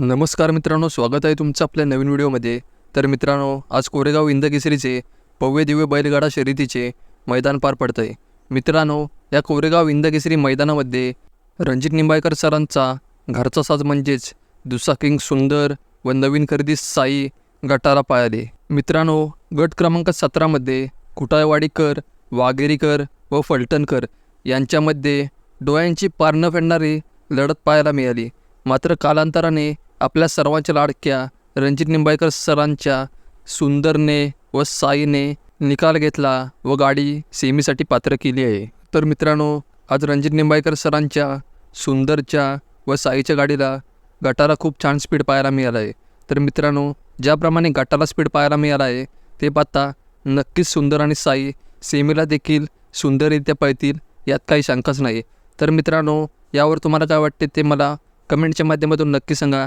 नमस्कार मित्रांनो स्वागत आहे तुमचं आपल्या नवीन व्हिडिओमध्ये. तर मित्रांनो आज कोरेगाव इंदकेसरीचे भव्य दिव्य बैलगाडा शर्यतीचे मैदान पार पडतं आहे मित्रांनो या कोरेगाव इंदकेसरी मैदानामध्ये रणजित निंबाळकर सरांचा घरचा साज म्हणजेच दुसा किंग सुंदर व नवीन खरेदी साई गटाला पाळले. मित्रांनो गट क्रमांक सतरामध्ये कुटाळवाडीकर वाघेरीकर व फलटणकर यांच्यामध्ये डोळ्यांची पारणं फेडणारी लढत पाहायला मिळाली. मात्र कालांतराने आपल्या सर्वांच्या लाडक्या रणजित निंबाळकर सरांच्या सुंदरने व साईने निकाल घेतला व गाडी सेमीसाठी पात्र केली आहे. तर मित्रांनो आज रणजित निंबाळकर सरांच्या सुंदरच्या व साईच्या गाडीला गटाला खूप छान स्पीड पाहायला मिळाला आहे तर मित्रांनो ज्याप्रमाणे गटाला स्पीड पाहायला मिळाला आहे ते पाहता नक्कीच सुंदर आणि साई सेमीला देखील सुंदररित्या पळतील यात काही शंकाच नाही. तर मित्रांनो यावर तुम्हाला काय वाटते ते मला कमेंटच्या माध्यमातून नक्की सांगा.